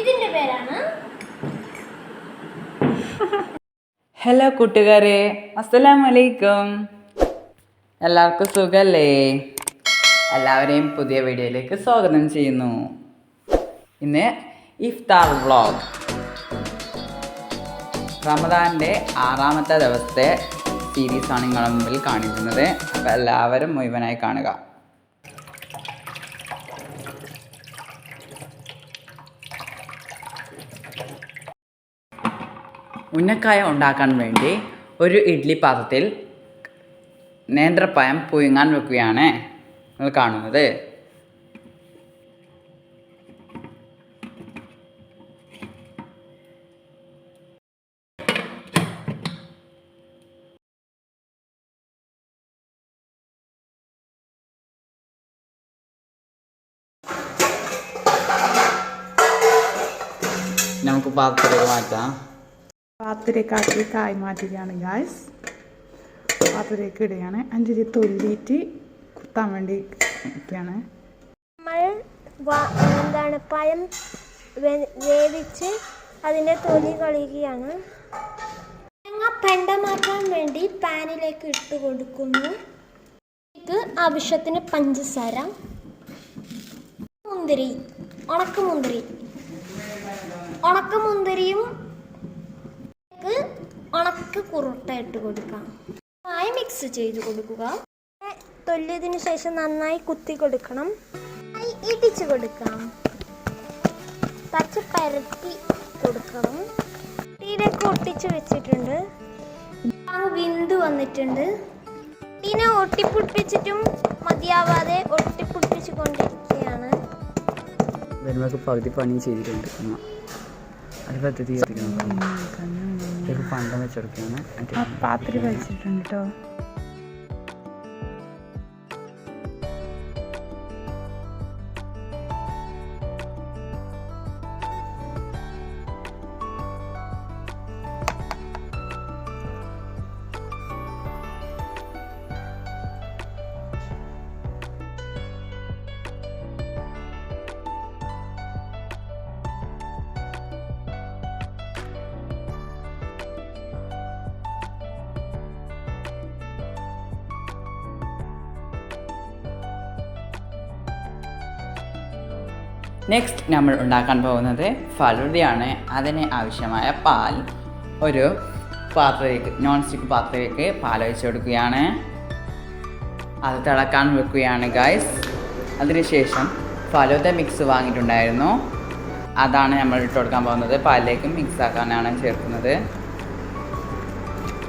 ഇതിന്റെ ഹലോ കൂട്ടുകാരെ അസ്സലാം വലൈക്കും എല്ലാവർക്കും സുഖല്ലേ? എല്ലാവരെയും പുതിയ വീഡിയോയിലേക്ക് സ്വാഗതം ചെയ്യുന്നു. ഇന്ന് ഇഫ്താർ വ്ളോഗ്. റമദാന്റെ ആറാമത്തെ ദിവസത്തെ സീരീസാണ് നിങ്ങളുടെ മുമ്പിൽ കാണിക്കുന്നത്. അപ്പോൾ എല്ലാവരും മുഴുവനായി കാണുക. ഉന്നക്കായ ഉണ്ടാക്കാൻ വേണ്ടി ഒരു ഇഡ്ഡലി പാത്രത്തിൽ നേന്ത്രപ്പഴം പുഴുങ്ങാൻ വെക്കുകയാണ് നിങ്ങൾ കാണുന്നത്. നമുക്ക് പാത്രത്തിലേക്ക് മാറ്റാം. പാത്രത്തിലേക്കാക്കി കായ് മാറ്റുകയാണ് ഗായ്സ് പാത്രത്തിലേക്ക് ഇടുകയാണ്. അഞ്ചിരി തൊല്ലിയിട്ട് കുത്താൻ വേണ്ടി ഇരിക്കുകയാണ്. നമ്മൾ എന്താണ് പഴം വേവിച്ച് അതിന്റെ തൊലി കളയുകയാണ് തേങ്ങ പെണ്ടമാക്കാൻ വേണ്ടി പാനിലേക്ക് ഇട്ട് കൊടുക്കുന്നു. ഇതിലേക്ക് ആവശ്യത്തിന് പഞ്ചസാര മുന്തിരി ഉണക്കമുന്തിരി. ഉണക്കമുന്തിരിയും കുറുട്ട ഇട്ട് കൊടുക്കാം. ആയി മിക്സ് ചെയ്ത് കൊടുക്കുക. തൊല്ലിയതിന് ശേഷം നന്നായി കുത്തി കൊടുക്കണം. ഇടിച്ചു കൊടുക്കാം. പച്ച പരത്തി കൊടുക്കണം. തീരൊക്കെ ഒട്ടിച്ച് വെച്ചിട്ടുണ്ട്. മാവ് വിന്ത് വന്നിട്ടുണ്ട്. ഇതിനെ ഒട്ടിപ്പൊട്ടിച്ചിട്ടും മതിയാവാതെ ഒട്ടിപ്പൊട്ടിച്ചു കൊണ്ടിരിക്കുകയാണ്. പകുതി പണി ചെയ്തിട്ടുണ്ട്. അമ്മ അത് പദ്ധതി പണ്ടം വെച്ചെടുക്കുകയാണ്. പാത്രി വെച്ചിട്ടുണ്ട് കേട്ടോ നെക്സ്റ്റ് നമ്മൾ ഉണ്ടാക്കാൻ പോകുന്നത് ഫലൂദയാണ്. അതിന് ആവശ്യമായ പാൽ. ഒരു പാത്രത്തിലേക്ക് നോൺ സ്റ്റിക്ക് പാത്രത്തിലേക്ക് പാൽ ഒഴിച്ച് കൊടുക്കുകയാണ്. അത് തിളക്കാൻ വെക്കുകയാണ് ഗൈസ് അതിനുശേഷം ഫലൂദ മിക്സ് വാങ്ങിയിട്ടുണ്ടായിരുന്നു. അതാണ് നമ്മൾ ഇട്ട് കൊടുക്കാൻ പോകുന്നത്. പാലിലേക്ക് മിക്സ് ആക്കാനാണ് ചേർക്കുന്നത്.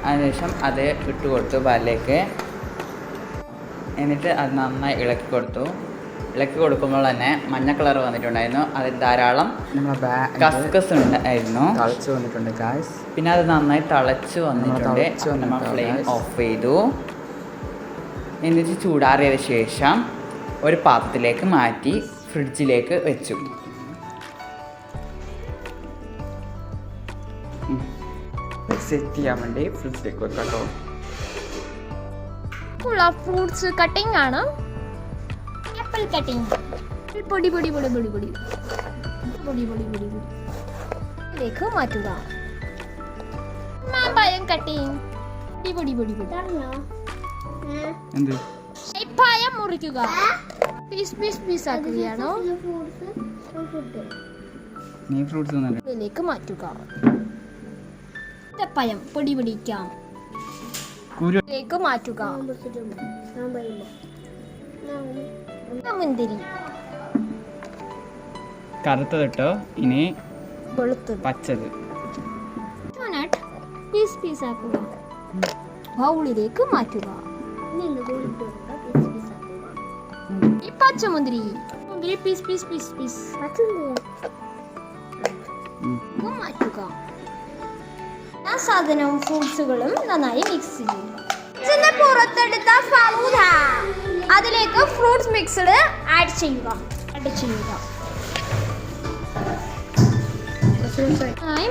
അതിനുശേഷം അത് ഇട്ട് കൊടുത്തു പാലിലേക്ക്. എന്നിട്ട് അത് നന്നായി ഇളക്കി കൊടുത്തു. ഇളക്കി കൊടുക്കുമ്പോൾ തന്നെ മഞ്ഞ കളർ വന്നിട്ടുണ്ടായിരുന്നു. അതിൽ ധാരാളം കസ്കസ് ഉണ്ടായിരുന്നു. തളച്ചു വന്നിട്ടുണ്ട് ഗായ്സ് പിന്നെ അത് നന്നായി തളച്ചു വന്നിട്ടുണ്ട്. നമ്മൾ ഫ്ലെയിം ഓഫ് ചെയ്തു. എന്നിട്ട് ചൂടാറിയത് ശേഷം ഒരു പാത്രത്തിലേക്ക് മാറ്റി ഫ്രിഡ്ജിലേക്ക് വെച്ചു. സെറ്റ് ചെയ്യാൻ വേണ്ടി ഫ്രിഡ്ജിലേക്ക് വെക്കാം കേട്ടോ. ഫ്രൂട്ട്സ് കട്ടിംഗ് ആണ്. ആപ്പിൾ കട്ടിങ് പൊടി പൊടി പൊടി പൊടി പൊടി. പൊടി പൊടി പൊടി പൊടി. ഇതിലേക്ക് മാറ്റുക. മാമ്പഴം കട്ടിങ് പൊടി പൊടി പൊടി പൊടി. പഴം മുറിക്കുക. പീസ് പീസ് പീസ് ആക്കുകയാണോ? ഇതിലേക്ക് മാറ്റുക. പഴം പൊടി പൊടിക്കാം ഇതിലേക്ക് മാറ്റുക. മുന്തിരി കറുത്തതിട്ടോ? ഇനി വെളുത്തത്. പച്ചത്. ഡോണറ്റ് പീസ് പീസ് ആക്കുക. ബൗളിലേക്ക് മാറ്റുക. ഈ പച്ചമുന്തിരി. മുന്തിരി പീസ് പീസ് പീസ് പീസ് മാറ്റുക. ആ സാധനവും ഫ്രൂട്ട്സുകളും നന്നായി മിക്സ് ചെയ്യുക. പുറത്തെടുത്ത ഫലൂദ അതിലേക്ക് ഫ്രൂട്ട്സ് മിക്സ്ഡ് ആഡ് ചെയ്യുക. ആഡ് ചെയ്യുക.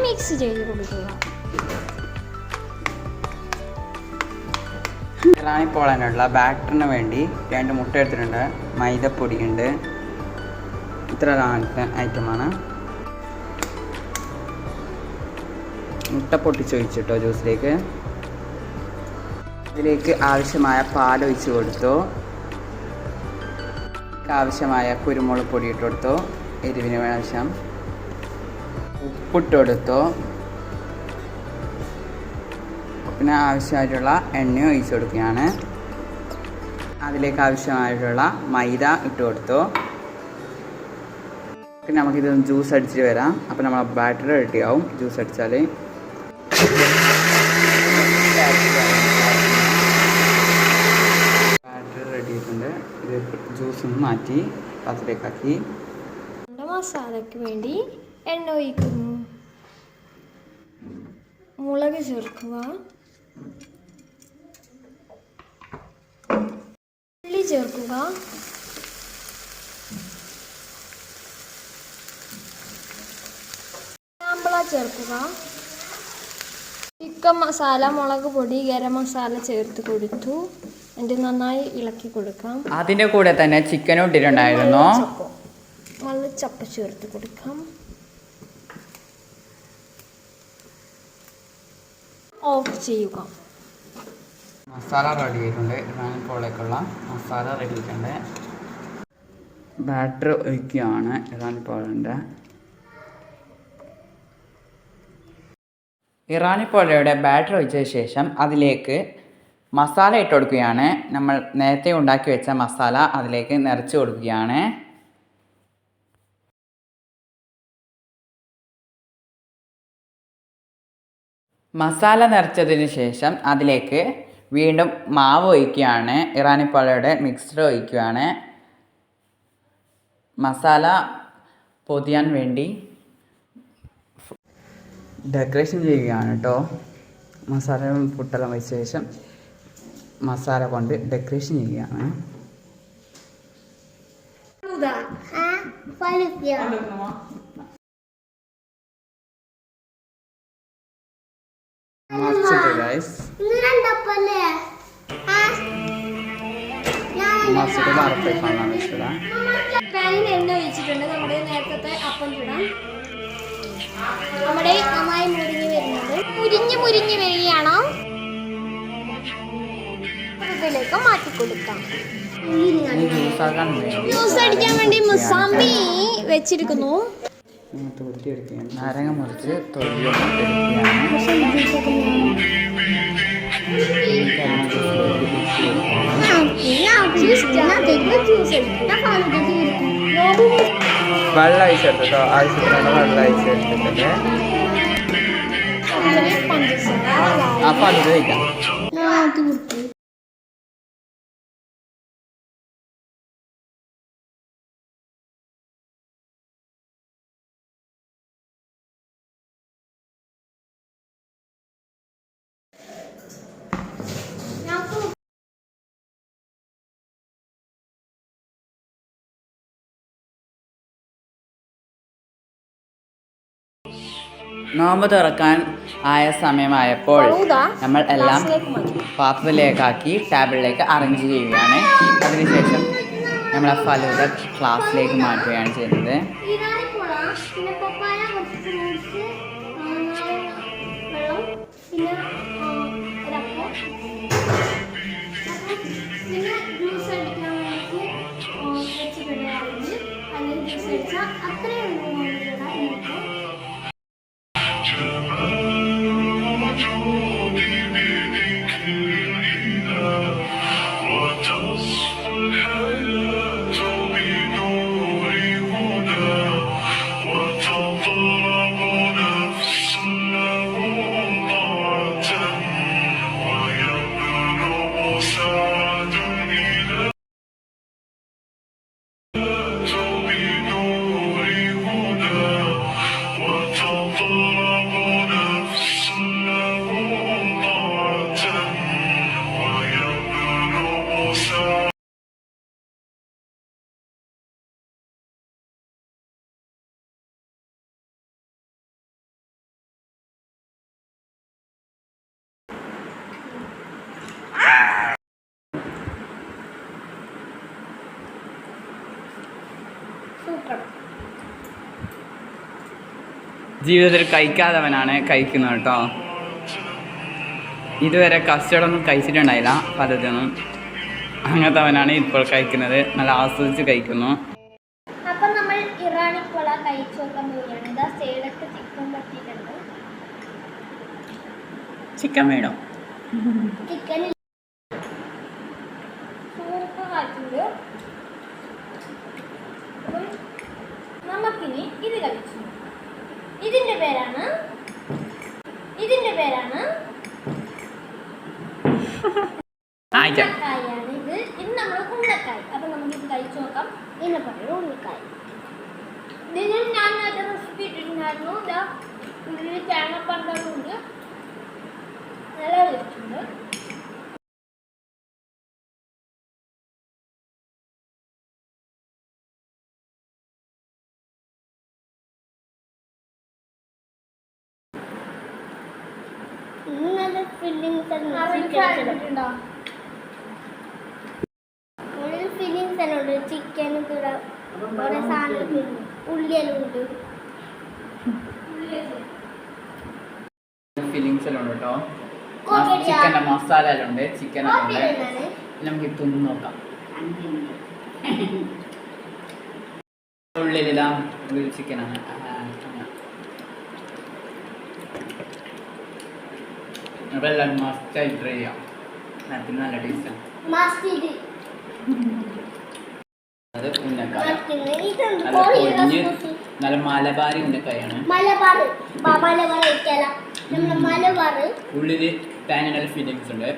മിക്സ് ചെയ്ത് കൊടുക്കുക. ഇറാണിപ്പോളാനുള്ള പോളാനുള്ള ബാറ്ററിന് വേണ്ടി രണ്ട് മുട്ട എടുത്തിട്ടുണ്ട്. മൈദപ്പൊടിയുണ്ട്. ഇത്ര ഐറ്റമാണ്. മുട്ട പൊട്ടിച്ച് ഒഴിച്ചിട്ടോ ജ്യൂസിലേക്ക് ഇതിലേക്ക് ആവശ്യമായ പാൽ ഒഴിച്ച് കൊടുത്തു. ആവശ്യമായ കുരുമുളക് പൊടി ഇട്ട് കൊടുത്തു എരിവിന് ആവശ്യം ഉപ്പിട്ട് പിന്നെ ആവശ്യമായിട്ടുള്ള എണ്ണ ഒഴിച്ചു കൊടുക്കുകയാണ്. അതിലേക്ക് ആവശ്യമായിട്ടുള്ള മൈദ ഇട്ട് കൊടുത്തു. പിന്നെ നമുക്കിത് ജ്യൂസ് അടിച്ചിട്ട് വരാം. അപ്പോൾ നമ്മൾ ബാറ്ററി റെഡിയാവും ജ്യൂസ് അടിച്ചാൽ ബാറ്ററി റെഡി ആയിട്ടുണ്ട് ഇത് ഒന്ന് മാറ്റി പാത്രത്തിലേക്കാക്കി മസാലയ്ക്ക് വേണ്ടി എണ്ണ ഒഴിക്കുന്നു. മുളക് ചേർക്കുക. ഉള്ളി ചേർക്കുക. സാമ്പള ചേർക്കുക. ചിക്കൻ മസാല മുളക് പൊടി ഗരം മസാല ചേർത്ത് കൊടുത്തു. എന്നിട്ട് നന്നായി ഇളക്കി കൊടുക്കാം. അതിന്റെ കൂടെ തന്നെ ചിക്കനും ഇട്ടിട്ടുണ്ടായിരുന്നു. മല്ലിച്ചപ്പ് ചേർത്ത് കൊടുക്കാം. ഓഫ് ചെയ്യുക. മസാല റെഡി ആയിട്ടുണ്ട്. ഇറാനി മസാല റെഡി ആയിട്ടുണ്ട്. ബാറ്റർ ഒഴിക്കുകയാണ്. ഇറാനി പോളന്റെ ഇറാനി പോളയുടെ ബാറ്റർ ഒഴിച്ച ശേഷം അതിലേക്ക് മസാല ഇട്ട് കൊടുക്കുകയാണ് നമ്മൾ നേരത്തെ ഉണ്ടാക്കി വെച്ച മസാല അതിലേക്ക് നിറച്ച് കൊടുക്കുകയാണ്. മസാല നിറച്ചതിന് ശേഷം അതിലേക്ക് വീണ്ടും മാവ് ഒഴിക്കുകയാണ്. ഇറാനിപ്പാളയുടെ മിക്സ്ചർ ഒഴിക്കുകയാണ്. മസാല പൊതിയാൻ വേണ്ടി ഡെക്കറേഷൻ ചെയ്യുകയാണ് കേട്ടോ മസാല പുട്ടെല്ലാം വെച്ച ശേഷം മസാല കൊണ്ട് ഡെക്കറേഷൻ ചെയ്യുകയാണ്. വെച്ചത് പാനിൽ എണ്ണ ഒഴിച്ചിട്ടുണ്ട്. നമ്മുടെ നേരത്തെ അപ്പം ചുടാം. നമ്മുടെ നന്നായി മുരിഞ്ഞ് വരുന്നത് മുരിഞ്ഞ് മുരിഞ്ഞ് വരികയാണ്? ഇതിലേക്ക് മാറ്റി കൊടുക്കാം. ജ്യൂസ് അടിക്കാൻ വേണ്ടി മുസാമ്പി വെച്ചിരിക്കുന്നു. നാരങ്ങ മുറിച്ച് വെള്ളം അയച്ചെടുത്തോ ആവശ്യത്തിനുള്ള വെള്ളം അയച്ചെടുത്തിട്ടുണ്ട് അപ്പം അത് കഴിക്കാം. നോമ്പ് തുറക്കാൻ ആയ സമയമായപ്പോൾ നമ്മൾ എല്ലാം പാത്രത്തിലേക്കാക്കി ടേബിളിലേക്ക് അറേഞ്ച് ചെയ്യുകയാണ്. അതിനുശേഷം നമ്മൾ ആ ഫലൂത ക്ലാസ്സിലേക്ക് മാറ്റുകയാണ് ചെയ്യുന്നത്. പിന്നെ ജീവിതത്തിൽ കഴിക്കാത്തവനാണ് കഴിക്കുന്നത് കേട്ടോ. ഇതുവരെ കസ്റ്റഡൊന്നും കഴിച്ചിട്ടുണ്ടായില്ല പലതൊന്നും അങ്ങനത്തവനാണ് ഇപ്പോൾ കഴിക്കുന്നത്. നല്ല ആസ്വദിച്ച് കഴിക്കുന്നു. അപ്പം നമ്മൾ ഇറാനി കൊള കഴിച്ചു നോക്കാൻ പോവുകയാണ്. ഇതാ സൈഡൊക്കെ ചിക്കൻ പറ്റിയിട്ടുണ്ട്. ചിക്കൻ വേണം ചിക്കൻ നമുക്കിനി ഇത് കഴിച്ചു ഇതിന്റെ പേരാണ്? ഇതിന്റെ പേരാണ്? ഉന്നക്കായാണ് ഇത്. ഇത് നമ്മൾ ഉന്നക്കായ് അപ്പം ഇത് കഴിച്ചു നോക്കാം. ഇതിനെ പറയുന്നത് ഉന്നക്കായ് ഇതിന് ഞാൻ അത് റെസിപ്പി ഇട്ടിട്ടുണ്ടായിരുന്നു. ഇതാ ഉള്ളിൽ തേങ്ങപ്പണ്ടമുണ്ട് നല്ല ടേസ്റ്റുണ്ട് നല്ല ഫില്ലിങ്സ് ഉള്ളിൽ ഫില്ലിങ്സ് എല്ലാം ഉണ്ട് ചിക്കൻ കൂടെ കുറെ സാധനം ഉള്ളിയെല്ലാം ഉണ്ട് ഫീലിങ്സ് എല്ലാം ഉണ്ട് കേട്ടോ. ചിക്കന്റെ മസാല എല്ലാം ഉണ്ട്. ചിക്കൻ. നമുക്ക് തിന്ന് നോക്കാം. ഉള്ളിലിതാ ചിക്കനാണ് അപ്പോൾ മസ്റ്റ് ട്രൈ ചെയ്യാം അതിന് നല്ല ടേസ്റ്റാണ് അത് ഉന്നക്കായ നല്ല പൊരിഞ്ഞ്. നല്ല മലബാരി ഉന്നക്കായാണ് ഉള്ളിൽ തേങ്ങ ഫീലിങ്സ് ഉണ്ട്.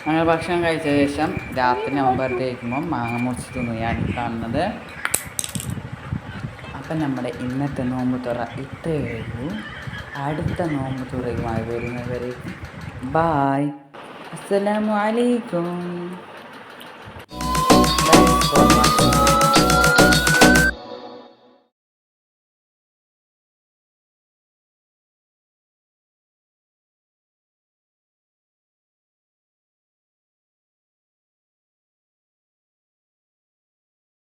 അങ്ങനെ ഭക്ഷണം കഴിച്ച ശേഷം രാത്രി നമ്മൾ വെറുതെ മാങ്ങ മുറിച്ച് ഞാൻ കാണുന്നത്. അപ്പം നമ്മുടെ ഇന്നത്തെ നോമ്പ് തുറ ഇത്രയേ ഉള്ളൂ. അടുത്ത നോമ്പ് തുറയുമായി വരുന്നവരേക്കും ബായ് അസ്സലാമു